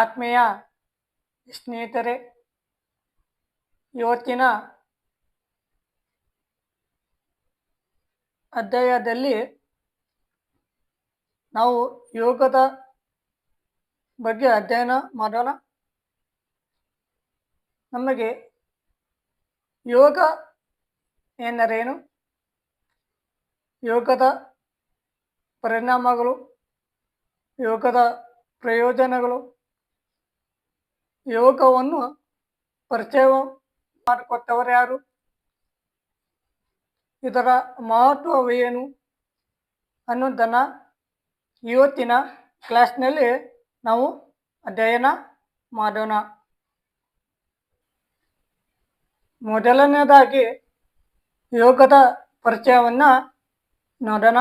ಆತ್ಮೀಯ ಸ್ನೇಹಿತರೆ, ಇವತ್ತಿನ ಅಧ್ಯಾಯದಲ್ಲಿ ನಾವು ಯೋಗದ ಬಗ್ಗೆ ಅಧ್ಯಯನ ಮಾಡೋಣ. ನಮಗೆ ಯೋಗ ಎಂದರೇನು? ಯೋಗದ ಪರಿಣಾಮಗಳು, ಯೋಗದ ಪ್ರಯೋಜನಗಳು ಯೋಗವನ್ನು ಪರಿಚಯ ಮಾಡಿಕೊಟ್ಟವರು ಯಾರು? ಇದರ ಮಹತ್ವವೇನು ಅನ್ನೋದನ್ನು ಇವತ್ತಿನ ಕ್ಲಾಸ್ನಲ್ಲಿ ನಾವು ಅಧ್ಯಯನ ಮಾಡೋಣ. ಮೊದಲನೇದಾಗಿ ಯೋಗದ ಪರಿಚಯವನ್ನು ನೋಡೋಣ.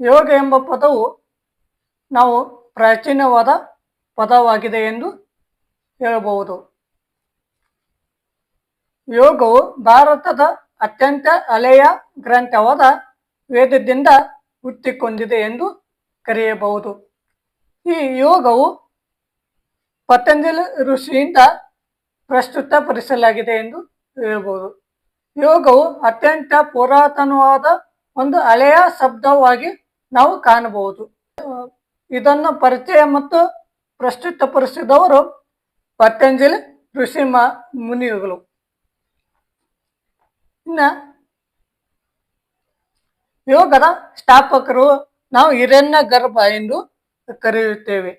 ಯೋಗ ಎಂಬ ಪದವು ನಾವು ಪ್ರಾಚೀನವಾದ ಪದವಾಗಿದೆ ಎಂದು ಹೇಳಬಹುದು. ಯೋಗವು ಭಾರತದ ಅತ್ಯಂತ ಹಳೆಯ ಗ್ರಂಥವಾದ ವೇದದಿಂದ ಹುಟ್ಟಿಕೊಂಡಿದೆ ಎಂದು ಕರೆಯಬಹುದು. ಈ ಯೋಗವು ಪತಂಜಲಿ ಋಷಿಯಿಂದ ಪ್ರಸ್ತುತಪಡಿಸಲಾಗಿದೆ ಎಂದು ಹೇಳಬಹುದು. ಯೋಗವು ಅತ್ಯಂತ ಪುರಾತನವಾದ ಒಂದು ಹಳೆಯ ಶಬ್ದವಾಗಿ ನಾವು ಕಾಣಬಹುದು. ಇದನ್ನು ಪರಿಚಯ ಮತ್ತು ಪ್ರಸ್ತುತಪಡಿಸಿದವರು ಪತಂಜಲಿ ಋಷಿ ಮುನಿಗಳು ಇನ್ನು ಯೋಗದ ಸ್ಥಾಪಕರು ನಾವು ಹಿರಣ್ಯ ಗರ್ಭ ಎಂದು ಕರೆಯುತ್ತೇವೆ.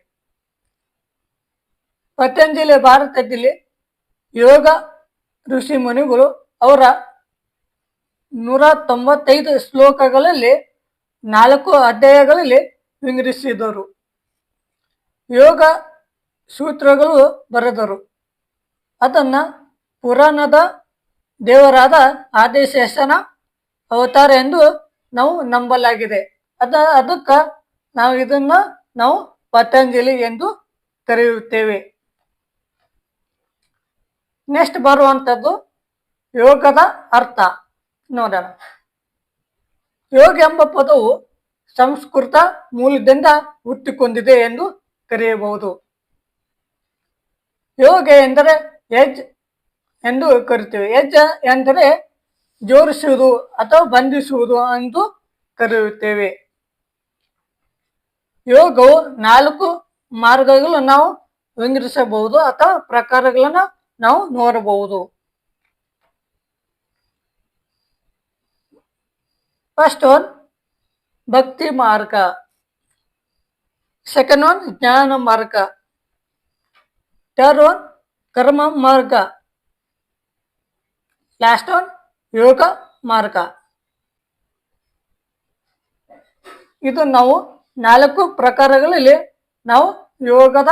ಪತಂಜಲಿ ಭಾರತದಲ್ಲಿ ಯೋಗ ಋಷಿ ಮುನಿಗಳು ಅವರ ನೂರ ತೊಂಬತ್ತೈದು ಶ್ಲೋಕಗಳಲ್ಲಿ ನಾಲ್ಕು ಅಧ್ಯಾಯಗಳಲ್ಲಿ ವಿಂಗಡಿಸಿದರು. ಯೋಗ ಸೂತ್ರಗಳು ಬರೆದರು. ಅದನ್ನು ಪುರಾಣದ ದೇವರಾದ ಆದಿಶೇಷನ ಅವತಾರ ಎಂದು ನಾವು ನಂಬಲಾಗಿದೆ. ಅದ, ಅದಕ್ಕೆ ನಾವು ಇದನ್ನು ನಾವು ಪತಂಜಲಿ ಎಂದು ಕರೆಯುತ್ತೇವೆ. ನೆಕ್ಸ್ಟ್ ಬರುವಂಥದ್ದು ಯೋಗದ ಅರ್ಥ. ನೋಡೋಣ. ಯೋಗ ಎಂಬ ಪದವು ಸಂಸ್ಕೃತ ಮೂಲದಿಂದ ಹುಟ್ಟಿಕೊಂಡಿದೆ ಎಂದು ಕರೆಯಬಹುದು. ಯೋಗ ಎಂದರೆ ಯಜ್ ಎಂದು ಕರೆಯುತ್ತೇವೆ. ಯಜ್ ಎಂದರೆ ಜೋಡಿಸುವುದು ಅಥವಾ ಬಂಧಿಸುವುದು ಎಂದು ಕರೆಯುತ್ತೇವೆ. ಯೋಗವು ನಾಲ್ಕು ಮಾರ್ಗಗಳು ನಾವು ವಿಂಗಡಿಸಬಹುದು ಅಥವಾ ಪ್ರಕಾರಗಳನ್ನು ನಾವು ನೋಡಬಹುದು. ಫಸ್ಟ್ ಒನ್, ಭಕ್ತಿ ಮಾರ್ಗ. ಸೆಕೆಂಡ್ ಒನ್ ಜ್ಞಾನ ಮಾರ್ಗ ಥರ್ಡ್ ಒನ್ ಕರ್ಮ ಮಾರ್ಗ ಲಾಸ್ಟ್ ಒನ್ ಯೋಗ ಮಾರ್ಗ ಇದು ನಾವು ನಾಲ್ಕು ಪ್ರಕಾರಗಳಲ್ಲಿ ನಾವು ಯೋಗದ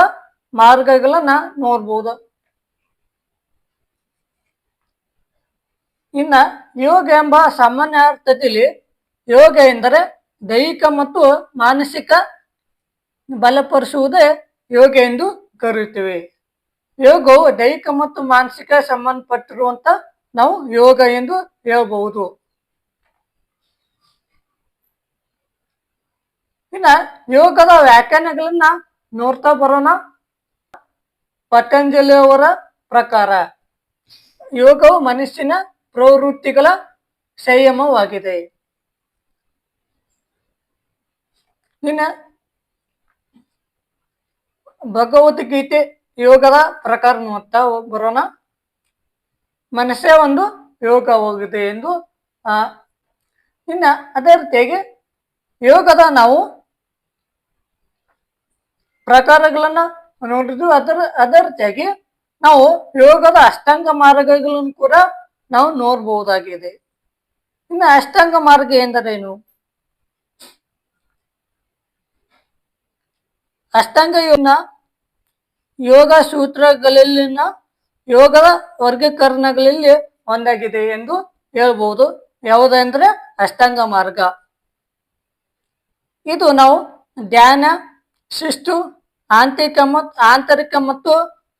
ಮಾರ್ಗಗಳನ್ನ ನೋಡ್ಬೋದು. ಇನ್ನ ಯೋಗ ಎಂಬ ಸಾಮಾನ್ಯ ಅರ್ಥದಲ್ಲಿ ಯೋಗ ಎಂದರೆ ದೈಹಿಕ ಮತ್ತು ಮಾನಸಿಕ ಬಲಪಡಿಸುವುದೇ ಯೋಗ ಎಂದು ಕರೆಯುತ್ತೇವೆ. ಯೋಗವು ದೈಹಿಕ ಮತ್ತು ಮಾನಸಿಕ ಸಂಬಂಧಪಟ್ಟಿರುವಂತ ನಾವು ಯೋಗ ಎಂದು ಹೇಳಬಹುದು. ಇನ್ನ ಯೋಗದ ವ್ಯಾಖ್ಯಾನಗಳನ್ನ ನೋಡ್ತಾ ಬರೋಣ. ಪತಂಜಲಿಯವರ ಪ್ರಕಾರ ಯೋಗವು ಮನಸ್ಸಿನ ಪ್ರವೃತ್ತಿಗಳ ಸಂಯಮವಾಗಿದೆ. ಇನ್ನು ಭಗವದ್ಗೀತೆ ಯೋಗದ ಪ್ರಕಾರ ನೋಡ್ತಾ ಬರೋಣ. ಮನಸ್ಸೇ ಒಂದು ಯೋಗವಾಗಿದೆ ಎಂದು ಇನ್ನ ಅದೇ ರೀತಿಯಾಗಿ ಯೋಗದ ನಾವು ಪ್ರಕಾರಗಳನ್ನ ನೋಡಿದ್ವಿ ಅದರ, ಅದೇ ರೀತಿಯಾಗಿ ನಾವು ಯೋಗದ ಅಷ್ಟಾಂಗ ಮಾರ್ಗಗಳನ್ನು ಕೂಡ ನಾವು ನೋಡಬಹುದಾಗಿದೆ. ಇನ್ನು ಅಷ್ಟಾಂಗ ಮಾರ್ಗ ಎಂದರೇನು? ಅಷ್ಟಾಂಗ ಯೋಗನ ಯೋಗ ಸೂತ್ರಗಳಲ್ಲಿನ ಯೋಗದ ವರ್ಗೀಕರಣಗಳಲ್ಲಿ ಒಂದಾಗಿದೆ ಎಂದು ಹೇಳ್ಬಹುದು ಯಾವುದಂದ್ರೆ ಅಷ್ಟಾಂಗ ಮಾರ್ಗ. ಇದು ನಾವು ಧ್ಯಾನ, ಶಿಸ್ತು, ಆಂತರಿಕ ಮತ್ತು ಆಂತರಿಕ ಮತ್ತು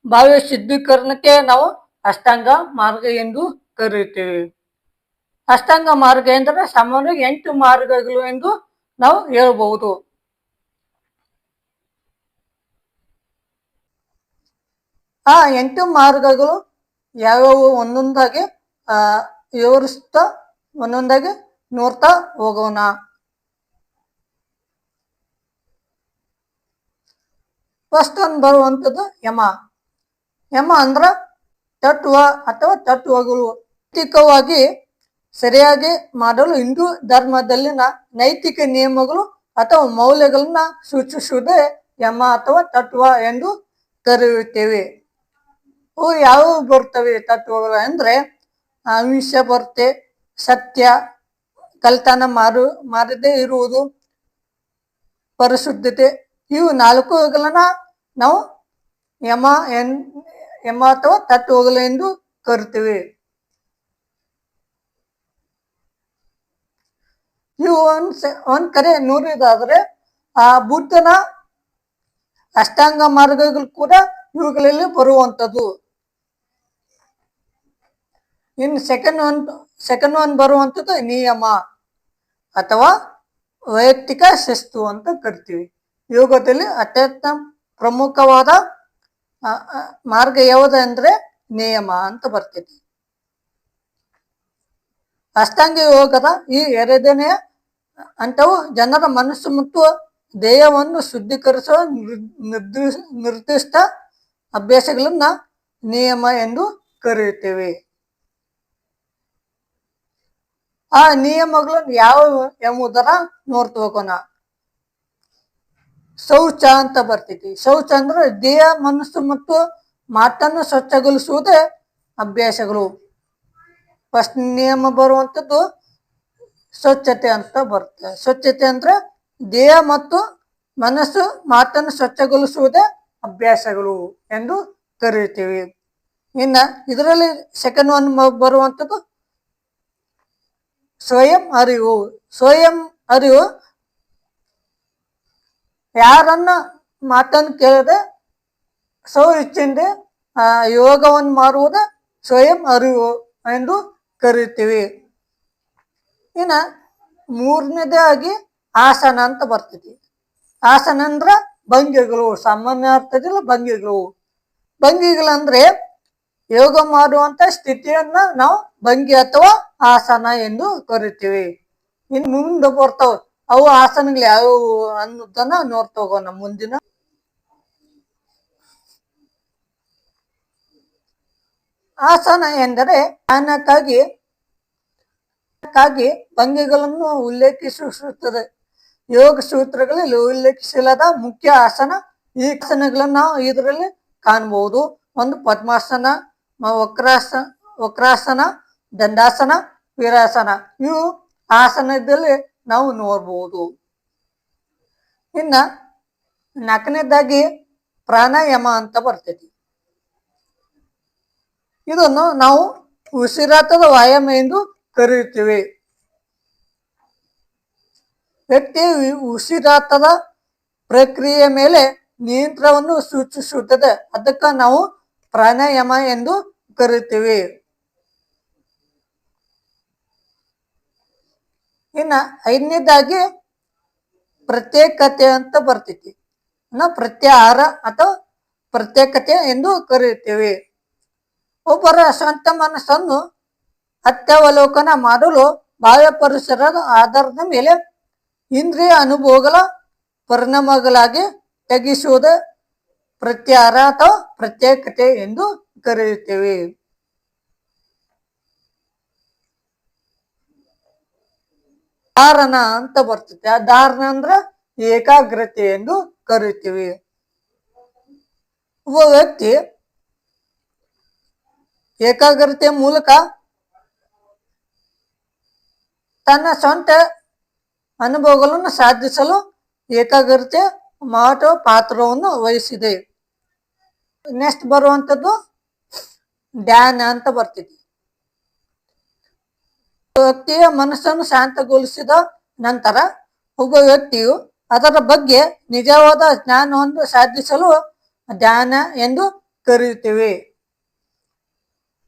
ಭಾವ್ಯ ಶುದ್ಧೀಕರಣಕ್ಕೆ ನಾವು ಅಷ್ಟಾಂಗ ಮಾರ್ಗ ಎಂದು ಕರೆಯುತ್ತೇವೆ. ಅಷ್ಟಾಂಗ ಮಾರ್ಗ ಎಂದರೆ ಸಾಮಾನ್ಯವಾಗಿ ಎಂಟು ಮಾರ್ಗಗಳು ಎಂದು ನಾವು ಹೇಳ್ಬಹುದು ಆ ಎಂಟು ಮಾರ್ಗಗಳು ಯಾವ್ಯಾವು ಒಂದೊಂದಾಗಿ, ಆ, ವಿವರಿಸ್ತಾ, ಒಂದೊಂದಾಗಿ ನೋಡ್ತಾ ಹೋಗೋಣ. ಫಸ್ಟ್ ಅನ್ ಬರುವಂಥದ್ದು ಯಮ. ಯಮ ಅಂದ್ರ ತತ್ವ ಅಥವಾ ತತ್ವಗಳು ನೈತಿಕವಾಗಿ ಸರಿಯಾಗಿ ಮಾಡಲು ಹಿಂದೂ ಧರ್ಮದಲ್ಲಿನ ನೈತಿಕ ನಿಯಮಗಳು ಅಥವಾ ಮೌಲ್ಯಗಳನ್ನ ಸೂಚಿಸುವುದೇ ಯಮ ಅಥವಾ ತತ್ವ ಎಂದು ಕರೆಯುತ್ತೇವೆ. ಅವು ಯಾವ ಬರ್ತವೆ ತತ್ವಗಳು ಅಂದ್ರೆ ಅಹಿಂಸೆ ಬರುತ್ತೆ ಸತ್ಯ, ಕಲ್ತನ ಮಾರು, ಮಾರದೇ ಇರುವುದು, ಪರಿಶುದ್ಧತೆ, ಇವು ನಾಲ್ಕುಗಳನ್ನ ನಾವು ಯಮ, ಎನ್, ಯಮ ಅಥವಾ ತತ್ವಗಳು ಎಂದು ಕರಿತೀವಿ. ಇವು ಒಂದ್ ಒಂದ್ ಕಡೆ ನೂರಿದಾದ್ರೆ ಆ ಬುದ್ಧನ ಅಷ್ಟಾಂಗ ಮಾರ್ಗಗಳು ಕೂಡ ಇವುಗಳಲ್ಲಿ ಬರುವಂಥದ್ದು. ಇನ್ನು ಸೆಕೆಂಡ್ ಒನ್ ಸೆಕೆಂಡ್ ಒನ್ ಬರುವಂಥದ್ದು ನಿಯಮ ಅಥವಾ ವೈಯಕ್ತಿಕ ಶಿಸ್ತು ಅಂತ ಕರಿತೀವಿ. ಯೋಗದಲ್ಲಿ ಅತ್ಯಂತ ಪ್ರಮುಖವಾದ ಮಾರ್ಗ ಯಾವುದು ಅಂದ್ರೆ ನಿಯಮ ಅಂತ ಬರ್ತೈತಿ. ಅಷ್ಟಾಂಗ ಯೋಗದ ಈ ಎರಡನೆಯ ಅಂಥವು ಜನರ ಮನಸ್ಸು ಮತ್ತು ದೇಹವನ್ನು ಶುದ್ಧೀಕರಿಸುವ ನಿರ್- ನಿರ್ದಿಷ್ಟ ನಿರ್ದಿಷ್ಟ ಅಭ್ಯಾಸಗಳನ್ನ ನಿಯಮ ಎಂದು ಕರೆಯುತ್ತೇವೆ. ಆ ನಿಯಮಗಳು ಯಾವ ಎಂಬುದರ ನೋಡ್ತಾ ಹೋಗೋಣ. ಶೌಚ ಅಂತ ಬರ್ತೈತಿ. ಶೌಚ ಅಂದ್ರೆ ದೇಹ, ಮನಸ್ಸು ಮತ್ತು ಮಾತನ್ನು ಸ್ವಚ್ಛಗೊಳಿಸುವುದೇ ಅಭ್ಯಾಸಗಳು. ಫಸ್ಟ್ ನಿಯಮ ಬರುವಂಥದ್ದು ಸ್ವಚ್ಛತೆ ಅಂತ ಬರುತ್ತೆ. ಸ್ವಚ್ಛತೆ ಅಂದ್ರೆ ದೇಹ ಮತ್ತು ಮನಸ್ಸು ಮಾತನ್ನು ಸ್ವಚ್ಛಗೊಳಿಸುವುದೇ ಅಭ್ಯಾಸಗಳು ಎಂದು ಕರೆಯುತ್ತೀವಿ. ಇನ್ನ ಇದರಲ್ಲಿ ಸೆಕೆಂಡ್ ಒನ್ ಬರುವಂಥದ್ದು ಸ್ವಯಂ ಅರಿವು. ಸ್ವಯಂ ಅರಿವು ಯಾರನ್ನ ಮಾತನ್ನು ಕೇಳದೆ ಸ್ವ ಆ ಯೋಗವನ್ನು ಮಾಡುವುದ ಸ್ವಯಂ ಅರಿವು ಎಂದು ಕರೀತೀವಿ. ಇನ್ನು ಮೂರನೇದಾಗಿ ಆಸನ ಅಂತ ಬರ್ತೈತಿ. ಆಸನ ಅಂದ್ರೆ ಭಂಗಿಗಳು, ಸಾಮಾನ್ಯ ಅರ್ಥದಿಲ್ಲ ಭಂಗಿಗಳು. ಭಂಗಿಗಳಂದ್ರೆ ಯೋಗ ಮಾಡುವಂತ ಸ್ಥಿತಿಯನ್ನ ನಾವು ಭಂಗಿ ಅಥವಾ ಆಸನ ಎಂದು ಕರಿತೀವಿ. ಇನ್ ಮುಂದೆ ಬರ್ತಾವ. ಅವು ಆಸನಗಳು ಯಾವುವು ಅನ್ನೋದನ್ನ ನೋಡ್ತೋಗೋಣ ಮುಂದಿನ. ಆಸನ ಎಂದರೆ ಆನಕ್ಕಾಗಿ ಕ್ಕಾಗಿ ಭಂಗಿಗಳನ್ನು ಉಲ್ಲೇಖಿಸುತ್ತದೆ. ಯೋಗ ಸೂತ್ರಗಳಲ್ಲಿ ಉಲ್ಲೇಖಿಸಲಾದ ಮುಖ್ಯ ಆಸನ ಈ ಆಸನಗಳನ್ನು ನಾವು ಇದರಲ್ಲಿ ಕಾಣಬಹುದು. ಒಂದು ಪದ್ಮಾಸನ ಮ- ವಕ್ರಾಸನ ವಕ್ರಾಸನ, ದಂಡಾಸನ, ವೀರಾಸನ. ಇವು ಆಸನದಲ್ಲಿ ನಾವು ನೋಡ್ಬೋದು. ಇನ್ನ ನಾಲ್ಕನೇದಾಗಿ ಪ್ರಾಣಾಯಾಮ ಅಂತ ಬರ್ತೈತಿ. ಇದನ್ನು ನಾವು ಉಸಿರಾಟದ ವ್ಯಾಯಾಮ ಎಂದು ಕರೆಯುತ್ತೇವೆ. ವ್ಯಕ್ತಿ ಉಸಿರಾಟದ ಪ್ರಕ್ರಿಯೆ ಮೇಲೆ ನಿಯಂತ್ರಣವನ್ನು ಸೂಚಿಸುತ್ತದೆ. ಅದಕ್ಕೆ ನಾವು ಪ್ರಾಣಾಯಾಮ ಎಂದು ಕರೆಯುತ್ತೇವೆ ಇನ್ನ ಐದನೇದಾಗಿ ಪ್ರತ್ಯೇಕತೆ ಅಂತ ಬರ್ತೈತಿ. ಪ್ರತ್ಯಾಹಾರ ಅಥವಾ ಪ್ರತ್ಯೇಕತೆ ಎಂದು ಕರೆಯುತ್ತೇವೆ ಒಬ್ಬರ ಸ್ವಂತ ಮನಸ್ಸನ್ನು ಅತ್ಯವಲೋಕನ ಮಾಡಲು ಬಾಹ್ಯ ಪರಿಸರದ ಆಧಾರದ ಮೇಲೆ ಇಂದ್ರಿಯ ಅನುಭವಗಳ ಪರಿಣಾಮಗಳಾಗಿ ತೆಗೆಸುವುದೇ ಪ್ರತ್ಯಾಹಾರ ಅಥವಾ ಪ್ರತ್ಯೇಕತೆ ಎಂದು ಕರೆಯುತ್ತೇವೆ. ಧಾರಣ ಅಂತ ಬರ್ತದೆ. ಆ ಧಾರಣ ಅಂದ್ರ ಏಕಾಗ್ರತೆ ಎಂದು ಕರೆಯುತ್ತೇವೆ. ಒಬ್ಬ ವ್ಯಕ್ತಿ ಏಕಾಗ್ರತೆ ಮೂಲಕ ತನ್ನ ಸ್ವಂತ ಅನುಭವಗಳನ್ನು ಸಾಧಿಸಲು ಏಕಾಗ್ರತೆ ಮಹತ್ವ ಪಾತ್ರವನ್ನು ವಹಿಸಿದೆ. ನೆಕ್ಸ್ಟ್ ಬರುವಂಥದ್ದು ಧ್ಯಾನ ಅಂತ ಬರ್ತಿದೆ. ವ್ಯಕ್ತಿಯ ಮನಸ್ಸನ್ನು ಶಾಂತಗೊಳಿಸಿದ ನಂತರ ಒಬ್ಬ ವ್ಯಕ್ತಿಯು ಅದರ ಬಗ್ಗೆ ನಿಜವಾದ ಜ್ಞಾನವನ್ನು ಸಾಧಿಸಲು ಧ್ಯಾನ ಎಂದು ಕರೆಯುತ್ತೇವೆ.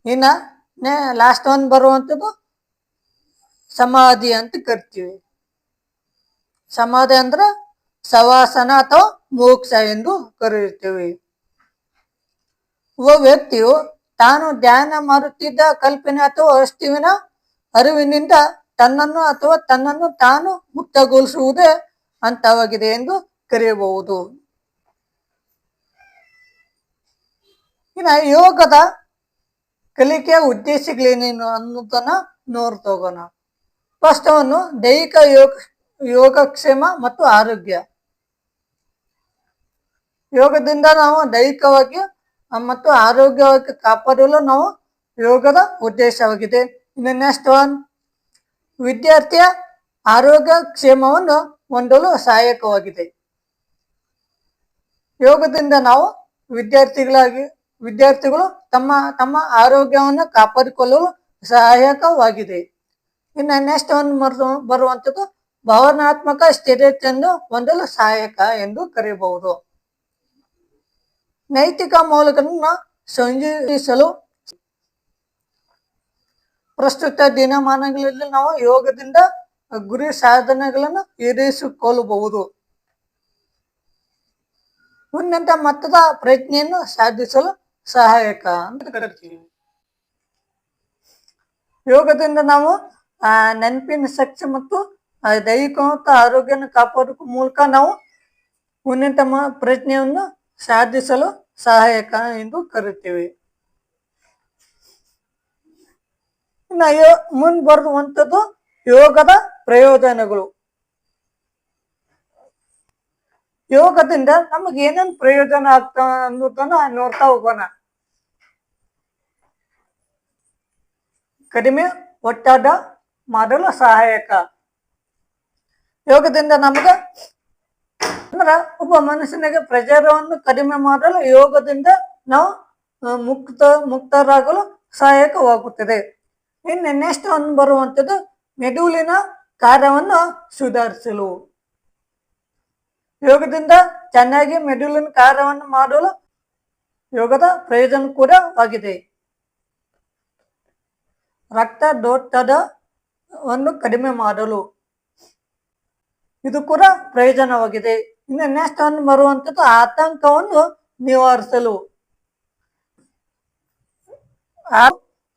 ಇನ್ನ ಲಾಸ್ಟ್ ಒನ್ ಬರುವಂಥದ್ದು ಸಮಾಧಿ ಅಂತ ಕರಿತೀವಿ. ಸಮಾಧಿ ಅಂದ್ರೆ ಸವಾಸನ ಅಥವಾ ಮೋಕ್ಷ ಎಂದು ಕರೆಯುತ್ತೇವೆ. ಒಬ್ಬ ವ್ಯಕ್ತಿಯು ತಾನು ಧ್ಯಾನ ಮಾಡುತ್ತಿದ್ದ ಕಲ್ಪನೆ ಅಥವಾ ವಸ್ತುವಿನ ಅರಿವಿನಿಂದ ತನ್ನನ್ನು ಅಥವಾ ತನ್ನನ್ನು ತಾನು ಮುಕ್ತಗೊಳಿಸುವುದೇ ಹಂತವಾಗಿದೆ ಎಂದು ಕರೆಯಬಹುದು. ಇನ್ನು ಯೋಗದ ಕಲಿಕೆಯ ಉದ್ದೇಶಗಳೇನೇನು ಅನ್ನೋದನ್ನ ನೋಡ್ತೋಗೋಣ. ಸ್ಪಷ್ಟವನ್ನು ದೈಹಿಕ ಯೋಗ, ಯೋಗಕ್ಷೇಮ ಮತ್ತು ಆರೋಗ್ಯ. ಯೋಗದಿಂದ ನಾವು ದೈಹಿಕವಾಗಿ ಮತ್ತು ಆರೋಗ್ಯವಾಗಿ ಕಾಪಾಡಲು ನಾವು ಯೋಗದ ಉದ್ದೇಶವಾಗಿದೆ. ಇನ್ನು ನೆಕ್ಸ್ಟ್ ಒನ್ ವಿದ್ಯಾರ್ಥಿಯ ಆರೋಗ್ಯ ಕ್ಷೇಮವನ್ನು ಹೊಂದಲು ಸಹಾಯಕವಾಗಿದೆ. ಯೋಗದಿಂದ ನಾವು ವಿದ್ಯಾರ್ಥಿಗಳಾಗಿ, ವಿದ್ಯಾರ್ಥಿಗಳು ತಮ್ಮ ತಮ್ಮ ಆರೋಗ್ಯವನ್ನು ಕಾಪಾಡಿಕೊಳ್ಳಲು ಸಹಾಯಕವಾಗಿದೆ. ಇನ್ನು ನೆಕ್ಸ್ಟ್ ಒನ್ ಬರುವಂಥದ್ದು ಭಾವನಾತ್ಮಕ ಸ್ಥಿರತೆಯನ್ನು ಹೊಂದಲು ಸಹಾಯಕ ಎಂದು ಕರೆಯಬಹುದು. ನೈತಿಕ ಮೌಲ್ಯಗಳನ್ನು ಸಂಯೋಜಿಸಲು ಪ್ರಸ್ತುತ ದಿನಮಾನಗಳಲ್ಲಿ ನಾವು ಯೋಗದಿಂದ ಗುರಿ ಸಾಧನೆಗಳನ್ನು ಈಡೇರಿಸಿಕೊಳ್ಳಬಹುದು. ಉನ್ನತ ಮಟ್ಟದ ಪ್ರಜ್ಞೆಯನ್ನು ಸಾಧಿಸಲು ಸಹಾಯಕ ಅಂತ ಕರಿತೀವಿ. ಯೋಗದಿಂದ ನಾವು ನೆನಪಿನ ಶಕ್ತಿ ಮತ್ತು ದೈಹಿಕ ಮತ್ತು ಆರೋಗ್ಯನ ಕಾಪಾಡುವ ಮೂಲಕ ನಾವು ಉನ್ನತ ಪ್ರಜ್ಞೆಯನ್ನು ಸಾಧಿಸಲು ಸಹಾಯಕ ಎಂದು ಕರಿತೀವಿ ಇನ್ನು ಮುಂದೆ ಬರುವಂಥದ್ದು ಯೋಗದ ಪ್ರಯೋಜನಗಳು. ಯೋಗದಿಂದ ನಮಗೆ ಏನೇನು ಪ್ರಯೋಜನ ಆಗ್ತಾ ಅನ್ನೋದನ್ನ ನೋಡ್ತಾ ಹೋಗೋಣ. ಕಡಿಮೆ ಒತ್ತಡ ಮಾಡಲು ಸಹಾಯಕ. ಯೋಗದಿಂದ ನಮಗೆ ಅಂದ್ರ ಒಬ್ಬ ಮನುಷ್ಯನಿಗೆ ಪ್ರಚಾರವನ್ನು ಕಡಿಮೆ ಮಾಡಲು ಯೋಗದಿಂದ ನಾವು ಮುಕ್ತ, ಮುಕ್ತರಾಗಲು ಸಹಾಯಕವಾಗುತ್ತದೆ. ಇನ್ನು ನೆಕ್ಸ್ಟ್ ಒಂದು ಬರುವಂಥದ್ದು ಮೆದುಳಿನ ಕಾರ್ಯವನ್ನು ಸುಧಾರಿಸಲು. ಯೋಗದಿಂದ ಚೆನ್ನಾಗಿ ಮೆದುಳಿನ ಕಾರ್ಯವನ್ನು ಮಾಡಲು ಯೋಗದ ಪ್ರಯೋಜನ ಕೂಡ ಆಗಿದೆ. ರಕ್ತದೊತ್ತಡವನ್ನು ಕಡಿಮೆ ಮಾಡಲು ಇದು ಕೂಡ ಪ್ರಯೋಜನವಾಗಿದೆ. ಇನ್ನು ನೆಕ್ಸ್ಟ್ ಒಂದು ಬರುವಂಥದ್ದು ಆತಂಕವನ್ನು ನಿವಾರಿಸಲು.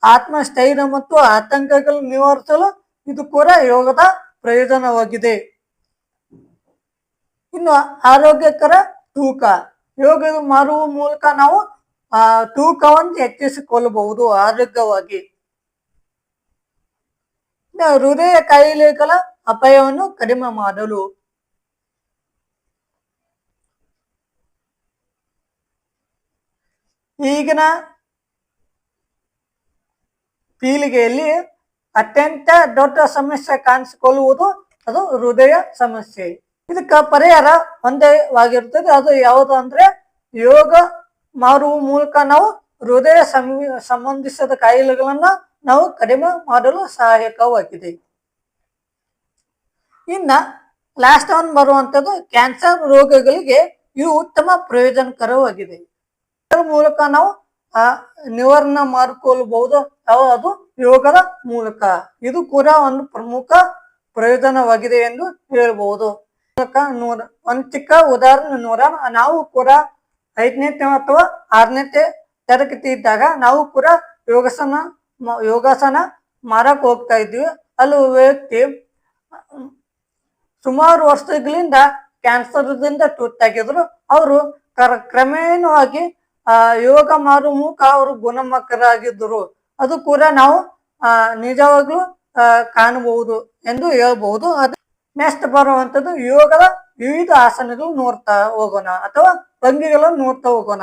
ಆತ್ಮಸ್ಥೈರ್ಯ ಮತ್ತು ಆತಂಕಗಳನ್ನು ನಿವಾರಿಸಲು ಇದು ಕೂಡ ಯೋಗದ ಪ್ರಯೋಜನವಾಗಿದೆ. ಇನ್ನು ಆರೋಗ್ಯಕರ ತೂಕ. ಯೋಗ ಮಾಡುವ ಮೂಲಕ ನಾವು, ಆ, ತೂಕವನ್ನು ಹೆಚ್ಚಿಸಿಕೊಳ್ಳಬಹುದು ಆರೋಗ್ಯವಾಗಿ. ಹೃದಯ ಕಾಯಿಲೆಗಳ ಅಪಾಯವನ್ನು ಕಡಿಮೆ ಮಾಡಲು. ಈಗಿನ ಪೀಳಿಗೆಯಲ್ಲಿ ಅತ್ಯಂತ ದೊಡ್ಡ ಸಮಸ್ಯೆ ಕಾಣಿಸಿಕೊಳ್ಳುವುದು ಅದು ಹೃದಯ ಸಮಸ್ಯೆ. ಇದಕ್ಕ ಪರಿಹಾರ ಒಂದೇ ಆಗಿರುತ್ತದೆ ಅದು ಯಾವುದು ಅಂದ್ರೆ ಯೋಗ ಮಾಡುವ ಮೂಲಕ ನಾವು ಹೃದಯ ಸಂಬಂಧಿಸಿದ ಕಾಯಿಲೆಗಳನ್ನ ನಾವು ಕಡಿಮೆ ಮಾಡಲು ಸಹಾಯಕವಾಗಿದೆ. ಇನ್ನ ಲಾಸ್ಟ್ ಒನ್ ಬರುವಂತದ್ದು ಕ್ಯಾನ್ಸರ್ ರೋಗಗಳಿಗೆ ಇವು ಉತ್ತಮ ಪ್ರಯೋಜನಕರವಾಗಿದೆ. ಇದರ ಮೂಲಕ ನಾವು ಆ ನಿವಾರಣೆ ಮಾಡಿಕೊಳ್ಳಬಹುದು ಅದು ಯೋಗದ ಮೂಲಕ. ಇದು ಕೂಡ ಒಂದು ಪ್ರಮುಖ ಪ್ರಯೋಜನವಾಗಿದೆ ಎಂದು ಹೇಳಬಹುದು. ನೂರ ಉದಾಹರಣೆ ನೂರ, ನಾವು ಕೂಡ ಐದನೇ ಅಥವಾ ಆರನೇ ತರಗತಿ ಇದ್ದಾಗ ನಾವು ಕೂಡ ಯೋಗಾಸನ ಯೋಗಾಸನ ಮಾಡಕ್ ಹೋಗ್ತಾ ಇದ್ವಿ. ಅಲ್ಲಿ ವ್ಯಕ್ತಿ, ಸುಮಾರು ವರ್ಷಗಳಿಂದ ಕ್ಯಾನ್ಸರ್ದಿಂದ ತುತ್ತಾಗಿದ್ರು. ಅವರು ಕರ, ಕ್ರಮೇಣವಾಗಿ ಆ, ಯೋಗ ಮಾರು ಮೂಕ ಅವರು ಗುಣಮುಖರಾಗಿದ್ದರು. ಅದು ಕೂಡ ನಾವು, ಆ, ನಿಜವಾಗ್ಲೂ ಕಾಣಬಹುದು ಎಂದು ಹೇಳಬಹುದು. ಅದು ನೆಕ್ಸ್ಟ್ ಬರುವಂತದ್ದು ಯೋಗದ ವಿವಿಧ ಆಸನಗಳು ನೋಡ್ತಾ ಹೋಗೋಣ ಅಥವಾ ಭಂಗಿಗಳನ್ನು ನೋಡ್ತಾ ಹೋಗೋಣ.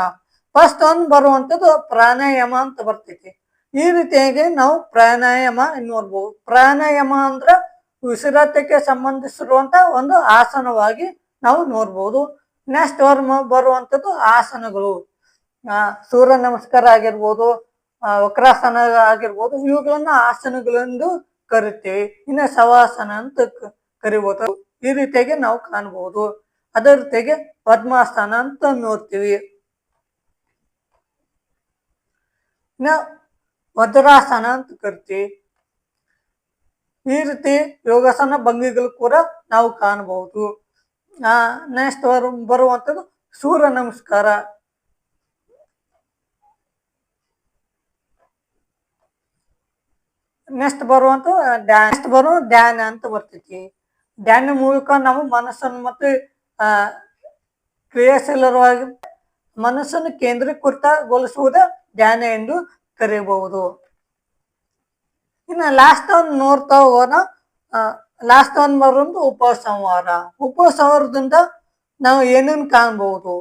ಫಸ್ಟ್ ಒಂದು ಬರುವಂತದ್ದು ಪ್ರಾಣಾಯಾಮ ಅಂತ ಬರ್ತೈತಿ. ಈ ರೀತಿಯಾಗಿ ನಾವು ಪ್ರಾಣಾಯಾಮ ನೋಡ್ಬೋದು. ಪ್ರಾಣಾಯಾಮ ಅಂದ್ರ ಉಸಿರಾಟಕ್ಕೆ ಸಂಬಂಧಿಸಿರುವಂತ ಒಂದು ಆಸನವಾಗಿ ನಾವು ನೋಡ್ಬೋದು. ನೆಕ್ಸ್ಟ್ ವರ್ಮ ಬರುವಂತದ್ದು ಆಸನಗಳು. ಸೂರ್ಯ ನಮಸ್ಕಾರ ಆಗಿರ್ಬೋದು ಆ, ವಕ್ರಾಸನ ಆಗಿರ್ಬೋದು ಇವುಗಳನ್ನ ಆಸನಗಳೆಂದು ಕರಿತೀವಿ ಇನ್ನು ಶವಾಸನ ಅಂತ ಕರಿಬೋದು. ಈ ರೀತಿಯಾಗಿ ನಾವು ಕಾಣಬಹುದು ಅದೇ ರೀತಿಯಾಗಿ ಪದ್ಮಾಸನ ಅಂತ ನೋಡ್ತೀವಿ. ಇನ್ನ ವಜ್ರಾಸನ ಅಂತ ಕರಿತೀವಿ. ಈ ರೀತಿ ಯೋಗಾಸನ ಭಂಗಿಗಳು ಕೂಡ ನಾವು ಕಾಣಬಹುದು ಆ ನೆಕ್ಸ್ಟ್ ಬರುವಂಥದ್ದು ಸೂರ್ಯ ನಮಸ್ಕಾರ. ನೆಕ್ಸ್ಟ್ ಬರುವಂತ ಡ್ಯಾನ್ ಬರೋ ಧ್ಯಾನ ಅಂತ ಬರ್ತೈತಿ. ಧ್ಯಾನ ಮೂಲಕ ನಾವು ಮನಸ್ಸನ್ನು ಮತ್ತು, ಆ ಕ್ರಿಯಾಶೀಲರವಾಗಿ ಮನಸ್ಸನ್ನು ಕೇಂದ್ರೀಕೃತಗೊಳಿಸುವುದ ಧ್ಯಾನ ಎಂದು ಕರೆಯಬಹುದು. ಇನ್ನು ಲಾಸ್ಟ್ ಒಂದು ನೋಡ್ತಾ ಹೋಗೋಣ. ಲಾಸ್ಟ್ ಒಂದು ಬರೋದು ಉಪಸಂಹಾರ ಉಪಸಂಹಾರದಿಂದ ನಾವು ಏನನ್ನು ಕಾಣಬಹುದು?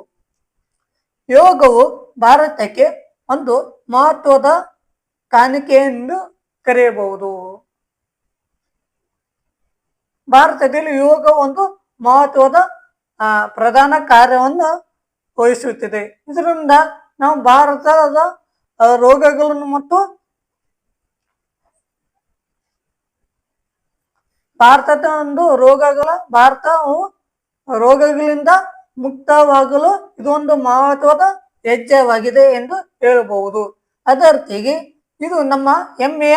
ಯೋಗವು ಭಾರತಕ್ಕೆ ಒಂದು ಮಹತ್ವದ ಕಾಣಿಕೆ ಕರೆಯಬಹುದು. ಭಾರತದಲ್ಲಿ ಯೋಗ ಒಂದು ಮಹತ್ವದ ಪ್ರಧಾನ ಕಾರ್ಯವನ್ನು ವಹಿಸುತ್ತಿದೆ. ಇದರಿಂದ ನಾವು ಭಾರತದ ರೋಗಗಳನ್ನು ಮತ್ತು ಭಾರತದ ಒಂದು ರೋಗಗಳ, ಭಾರತವು ರೋಗಗಳಿಂದ ಮುಕ್ತವಾಗಲು ಇದೊಂದು ಮಹತ್ವದ ಹೆಜ್ಜೆವಾಗಿದೆ ಎಂದು ಹೇಳಬಹುದು. ಅದರ್ಥಿಗೆ ಇದು ನಮ್ಮ ಹೆಮ್ಮೆಯ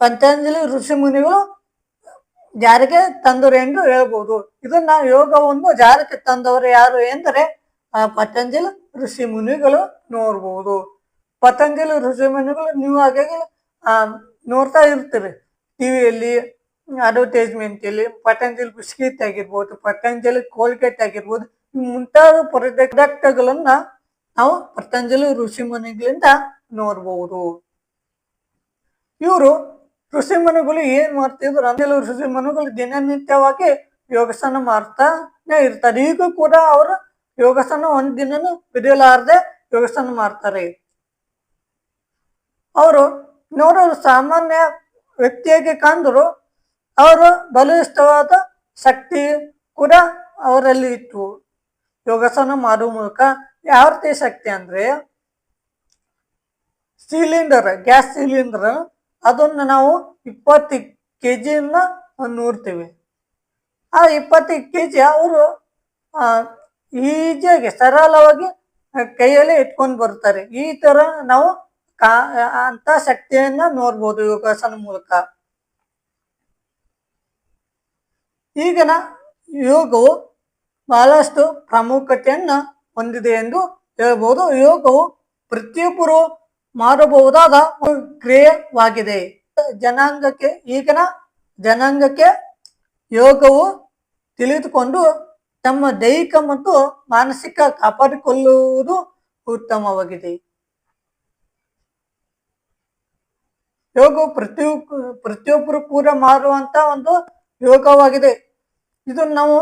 ಪತಂಜಲಿ ಋಷಿಮುನಿಗಳು ಜಾರಿಗೆ ತಂದರು ಎಂದು ಹೇಳಬಹುದು ಇದನ್ನ ಯೋಗವನ್ನು ಜಾರಿಗೆ ತಂದವರು ಯಾರು ಎಂದರೆ ಪತಂಜಲಿ ಋಷಿ ಮುನಿಗಳು ನೋಡಬಹುದು ಪತಂಜಲಿ ಋಷಿ ಮುನಿಗಳು ನೀವು ಹಾಗೆ ಆ, ನೋಡ್ತಾ ಇರ್ತೀರಿ. ಟಿವಿಯಲ್ಲಿ ಅಡ್ವರ್ಟೈಸ್ಮೆಂಟ್ ಅಲ್ಲಿ ಪತಂಜಲಿ ಬಿಸ್ಕಿಟ್ ಆಗಿರ್ಬೋದು ಪತಂಜಲಿ ಕೋಲ್ಗೇಟ್ ಆಗಿರ್ಬೋದು ಮುಂತಾದ ಪ್ರಾಡಕ್ಟ್ಗಳನ್ನ ನಾವು ಪತಂಜಲಿ ಋಷಿ ಮುನಿಗಳಿಂದ ನೋಡ್ಬೋದು. ಇವರು ಋಷಿಮುನಿಗಳು ಏನ್ ಮಾಡ್ತಿದ್ರು? ಅಂದ್ರೆ ಮನುಗಳು ದಿನನಿತ್ಯವಾಗಿ ಯೋಗಾಸನ ಮಾಡ್ತಾನೆ ಇರ್ತಾರೆ. ಈಗ ಕೂಡ ಅವರು ಯೋಗಾಸನ ಒಂದ್ ದಿನನೂ ಬಿಡಲಾರ್ದೆ ಯೋಗಾಸನ ಮಾಡ್ತಾರೆ. ಅವರು ನೋಡೋರು ಸಾಮಾನ್ಯ ವ್ಯಕ್ತಿಯಾಗಿ ಕಂಡರು ಅವರು ಬಲಿಷ್ಠವಾದ ಶಕ್ತಿ ಕೂಡ ಅವರಲ್ಲಿ ಇತ್ತು. ಯೋಗಾಸನ ಮಾಡುವ ಮೂಲಕ ಯಾವ ರೀತಿ ಶಕ್ತಿ ಅಂದ್ರೆ ಸಿಲಿಂಡರ್, ಗ್ಯಾಸ್ ಸಿಲಿಂಡರ್ ಅದನ್ನ ನಾವು ಇಪ್ಪತ್ತು ಕೆ ಜಿಯನ್ನ ನೂರ್ತೀವಿ. ಆ ಇಪ್ಪತ್ತು ಕೆ ಜಿ ಅವರು ಈಜಿಯಾಗಿ ಸರಳವಾಗಿ ಕೈಯಲ್ಲಿ ಇಟ್ಕೊಂಡು ಬರ್ತಾರೆ. ಈ ತರ ನಾವು ಕಾ, ಅಂತ ಶಕ್ತಿಯನ್ನ ನೋಡ್ಬೋದು ಯೋಗಾಸನ ಮೂಲಕ. ಈಗಿನ ಯೋಗವು ಬಹಳಷ್ಟು ಪ್ರಾಮುಖ್ಯತೆಯನ್ನ ಹೊಂದಿದೆ ಎಂದು ಹೇಳ್ಬೋದು. ಯೋಗವು ಪ್ರತಿಯೊಬ್ಬರು ಮಾಡಬಹುದಾದ ಕ್ರಿಯೆಯಾಗಿದೆ ಜನಾಂಗಕ್ಕೆ, ಈಗಿನ ಜನಾಂಗಕ್ಕೆ ಯೋಗವು ತಿಳಿದುಕೊಂಡು ತಮ್ಮ ದೈಹಿಕ ಮತ್ತು ಮಾನಸಿಕ ಕಾಪಾಡಿಕೊಳ್ಳುವುದು ಉತ್ತಮವಾಗಿದೆ. ಯೋಗವು ಪ್ರತಿಯೊ ಪ್ರತಿಯೊಬ್ಬರು ಕೂಡ ಮಾಡುವಂತ ಒಂದು ಯೋಗವಾಗಿದೆ. ಇದು ನಾವು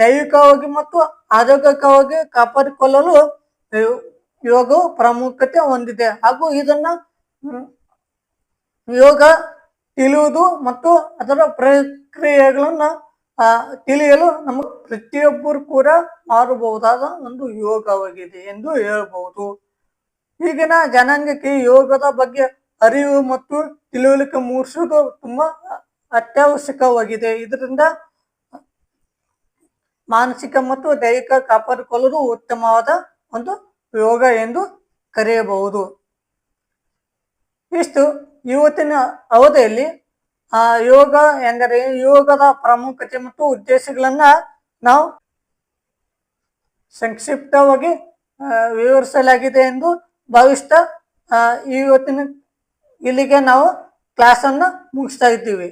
ದೈಹಿಕವಾಗಿ ಮತ್ತು ಆರೋಗ್ಯಕವಾಗಿ ಕಾಪಾಡಿಕೊಳ್ಳಲು ಯೋಗವು ಪ್ರಾಮುಖ್ಯತೆ ಹೊಂದಿದೆ. ಹಾಗೂ ಇದನ್ನ ಯೋಗ ತಿಳಿಯುವುದು ಮತ್ತು ಅದರ ಪ್ರಕ್ರಿಯೆಗಳನ್ನ ತಿಳಿಯಲು ನಮ್ಮ ಪ್ರತಿಯೊಬ್ಬರು ಕೂಡ ಮಾಡಬಹುದಾದ ಒಂದು ಯೋಗವಾಗಿದೆ ಎಂದು ಹೇಳಬಹುದು. ಈಗಿನ ಜನಾಂಗಕ್ಕೆ ಯೋಗದ ಬಗ್ಗೆ ಅರಿವು ಮತ್ತು ತಿಳುವಳಿಕೆ ಮೂಡಿಸುವುದು ತುಂಬಾ ಅತ್ಯವಶ್ಯಕವಾಗಿದೆ. ಇದರಿಂದ ಮಾನಸಿಕ ಮತ್ತು ದೈಹಿಕ ಕಾಪಾಡಿಕೊಳ್ಳಲು ಉತ್ತಮವಾದ ಒಂದು ಯೋಗ ಎಂದು ಕರೆಯಬಹುದು. ಇಷ್ಟು ಇವತ್ತಿನ ಅವಧಿಯಲ್ಲಿ ಆ ಯೋಗ ಎಂದರೆ ಯೋಗದ ಪ್ರಾಮುಖ್ಯತೆ ಮತ್ತು ಉದ್ದೇಶಗಳನ್ನ ನಾವು ಸಂಕ್ಷಿಪ್ತವಾಗಿ ವಿವರಿಸಲಾಗಿದೆ ಎಂದು ಭಾವಿಸ್ತಾ ಇವತ್ತಿನ ಇಲ್ಲಿಗೆ ನಾವು ಕ್ಲಾಸನ್ನು ಮುಗಿಸ್ತಾ ಇದ್ದೀವಿ.